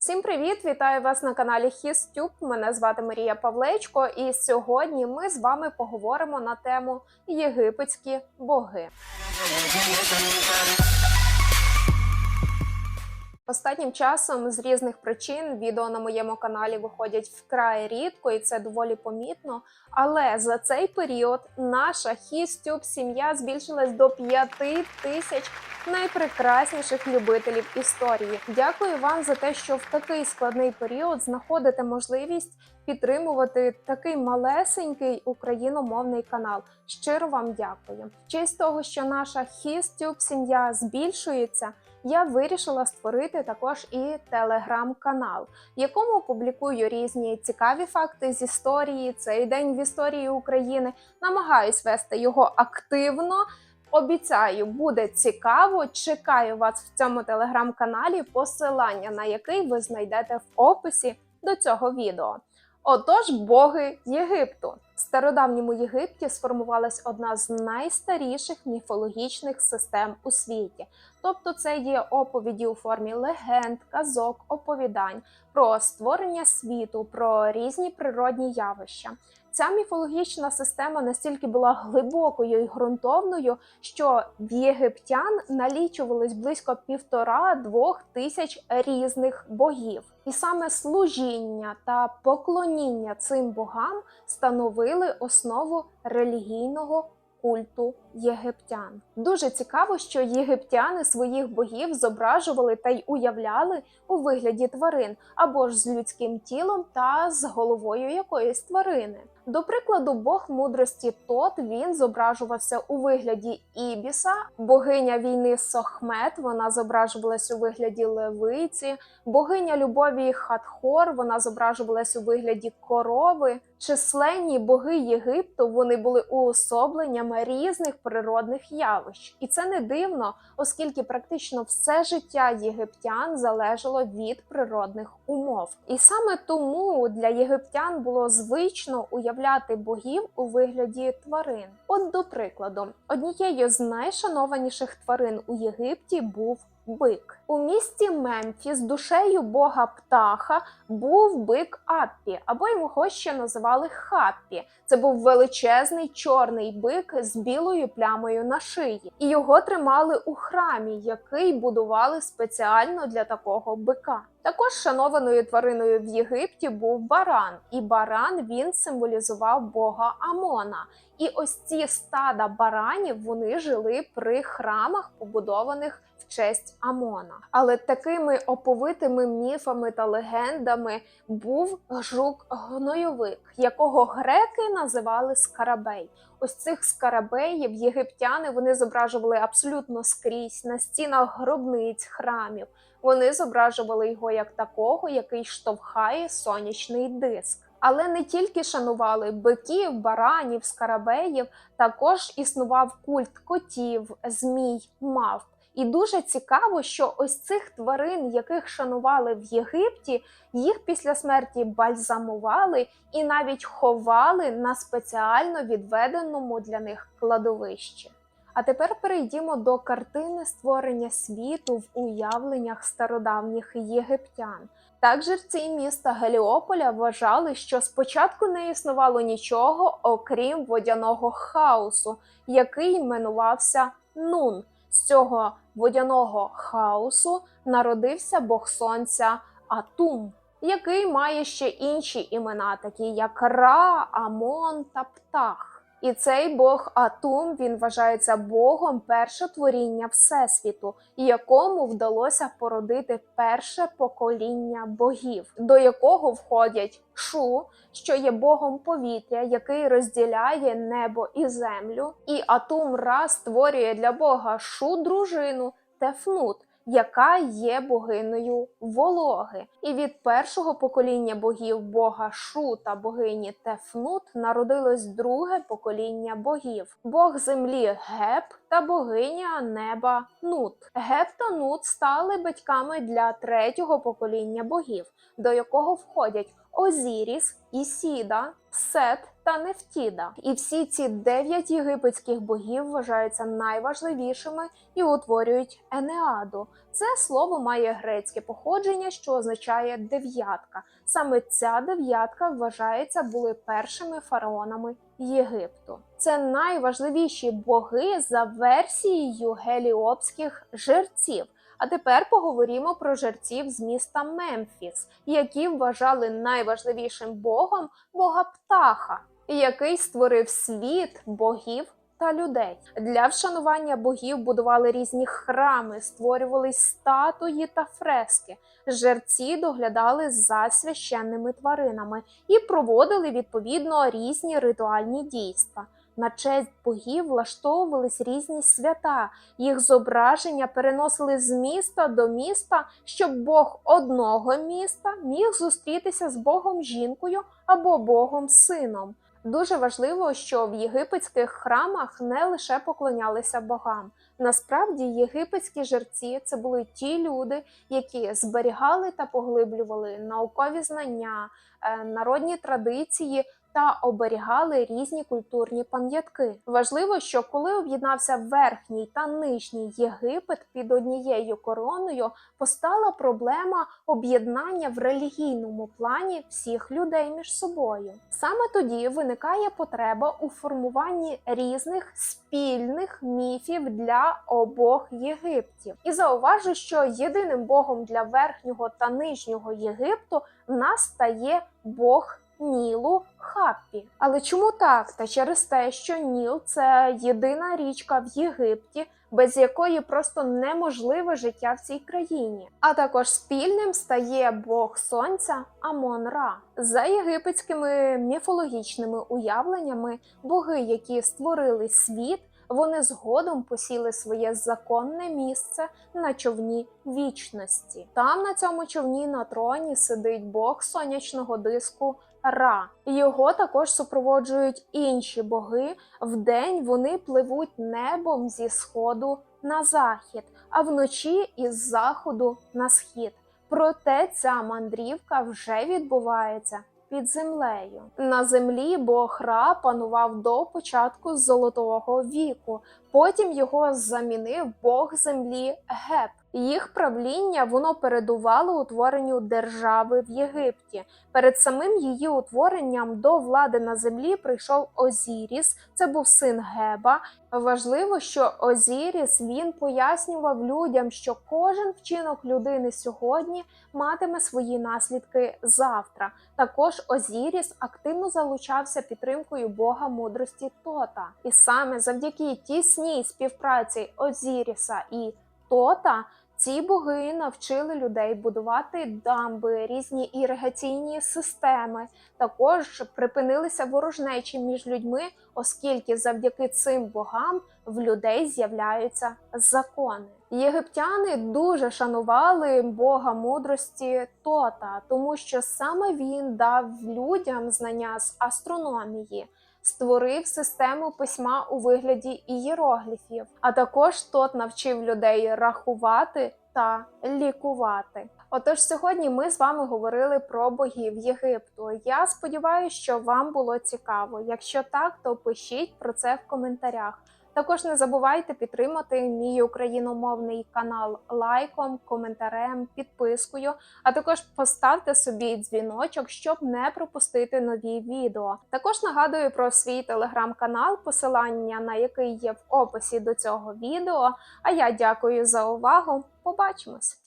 Всім привіт! Вітаю вас на каналі HisTube. Мене звати Марія Павлечко, і сьогодні ми з вами поговоримо на тему єгипетські боги. Останнім часом з різних причин відео на моєму каналі виходять вкрай рідко, і це доволі помітно. Але за цей період наша HisTube сім'я збільшилась до 5 тисяч найпрекрасніших любителів історії. Дякую вам за те, що в такий складний період знаходите можливість підтримувати такий малесенький україномовний канал. Щиро вам дякую. В честь того, що наша HisTube сім'я збільшується. Я вирішила створити також і телеграм-канал, в якому публікую різні цікаві факти з історії. Цей день в історії України. Намагаюсь вести його активно. Обіцяю, буде цікаво. Чекаю вас в цьому телеграм-каналі, посилання на який ви знайдете в описі до цього відео. Отож, боги Єгипту. В стародавньому Єгипті сформувалась одна з найстаріших міфологічних систем у світі. Тобто, це є оповіді у формі легенд, казок, оповідань про створення світу, про різні природні явища. Ця міфологічна система настільки була глибокою і ґрунтовною, що в єгиптян налічувалось близько півтора-двох тисяч різних богів. І саме служіння та поклоніння цим богам становили основу релігійного культу єгиптян. Дуже цікаво, що єгиптяни своїх богів зображували та й уявляли у вигляді тварин або ж з людським тілом та з головою якоїсь тварини. До прикладу, Бог мудрості Тот він зображувався у вигляді Ібіса, богиня війни Сохмет, вона зображувалась у вигляді левиці, богиня любові Хатхор, вона зображувалась у вигляді корови. Численні боги Єгипту вони були уособленнями різних природних явищ, і це не дивно, оскільки практично все життя єгиптян залежало від природних умов. І саме тому для єгиптян було звично уявляти богів у вигляді тварин. От, до прикладу, однією з найшанованіших тварин у Єгипті був бик. У місті Мемфіс душею бога птаха був бик Аппі, або його ще називали Хаппі. Це був величезний чорний бик з білою плямою на шиї, і його тримали у храмі, який будували спеціально для такого бика. Також шанованою твариною в Єгипті був баран, і баран він символізував бога Амона. І ось ці стада баранів вони жили при храмах, побудованих в честь Амона. Але такими оповитими міфами та легендами був жук-гнойовик, якого греки називали скарабей. Ось цих скарабеїв єгиптяни вони зображували абсолютно скрізь на стінах гробниць, храмів. Вони зображували його як такого, який штовхає сонячний диск. Але не тільки шанували биків, баранів, скарабеїв, також існував культ котів, змій, мавп. І дуже цікаво, що ось цих тварин, яких шанували в Єгипті, їх після смерті бальзамували і навіть ховали на спеціально відведеному для них кладовищі. А тепер перейдімо до картини створення світу в уявленнях стародавніх єгиптян. Так жерці міста Геліополя вважали, що спочатку не існувало нічого, окрім водяного хаосу, який іменувався Нун. З цього водяного хаосу народився бог сонця Атум, який має ще інші імена, такі як Ра, Амон та Птах. І цей бог Атум він вважається богом першотворіння Всесвіту, якому вдалося породити перше покоління богів, до якого входять Шу, що є богом повітря, який розділяє небо і землю. І Атум Ра створює для бога Шу дружину Тефнут яка є богинею вологи. І від першого покоління богів бога Шу та богині Тефнут народилось друге покоління богів: бог землі Геп та богиня неба Нут. Геп та Нут стали батьками для третього покоління богів, до якого входять Озіріс, Ісіда, Сет та Нефтіда. І всі ці дев'ять єгипетських богів вважаються найважливішими і утворюють Енеаду. Це слово має грецьке походження, що означає дев'ятка. Саме ця дев'ятка вважається були першими фараонами Єгипту. Це найважливіші боги за версією геліопських жерців. А тепер поговоримо про жерців з міста Мемфіс, які вважали найважливішим богом бога птаха, який створив світ богів та людей. Для вшанування богів будували різні храми, створювались статуї та фрески. Жерці доглядали за священними тваринами і проводили відповідно різні ритуальні дійства. На честь богів влаштовувались різні свята, їх зображення переносили з міста до міста, щоб Бог одного міста міг зустрітися з Богом жінкою або Богом сином. Дуже важливо, що в єгипетських храмах не лише поклонялися богам. Насправді, єгипетські жерці це були ті люди, які зберігали та поглиблювали наукові знання, е, народні традиції та оберігали різні культурні пам'ятки. Важливо, що коли об'єднався верхній та нижній Єгипет під однією короною, постала проблема об'єднання в релігійному плані всіх людей між собою. Саме тоді виникає потреба у формуванні різних спільних міфів для обох Єгиптів. І зауважу, що єдиним богом для верхнього та нижнього Єгипту в нас стає Бог Нілу Хаппі. Але чому так? Та через те, що Ніл це єдина річка в Єгипті, без якої просто неможливе життя в цій країні. А також спільним стає Бог Сонця Амон Ра. За єгипетськими міфологічними уявленнями, боги, які створили світ. Вони згодом посіли своє законне місце на човні вічності. Там на цьому човні на троні сидить Бог сонячного диску Ра. Його також супроводжують інші боги. Вдень вони пливуть небом зі сходу на захід, а вночі із заходу на схід. Проте ця мандрівка вже відбувається під землею. На землі Бог Ра панував до початку Золотого віку. Потім його замінив Бог землі Геп. Їх правління воно передувало утворенню держави в Єгипті. Перед самим її утворенням до влади на землі прийшов Озіріс, це був син Геба. Важливо, що Озіріс він пояснював людям, що кожен вчинок людини сьогодні матиме свої наслідки завтра. Також Озіріс активно залучався підтримкою Бога мудрості Тота, і саме завдяки тісній співпраці Озіріса і Тота. Ці боги навчили людей будувати дамби, різні іригаційні системи. Також припинилися ворожнечі між людьми, оскільки завдяки цим богам в людей з'являються закони. Єгиптяни дуже шанували Бога мудрості Тота, тому що саме він дав людям знання з астрономії. Створив систему письма у вигляді ієрогліфів, а також тот навчив людей рахувати та лікувати. Отож, сьогодні ми з вами говорили про богів Єгипту. Я сподіваюся, що вам було цікаво. Якщо так, то пишіть про це в коментарях. Також не забувайте підтримати мій україномовний канал лайком, коментарем, підпискою, а також поставте собі дзвіночок, щоб не пропустити нові відео. Також нагадую про свій телеграм-канал, посилання на який є в описі до цього відео. А я дякую за увагу. Побачимось!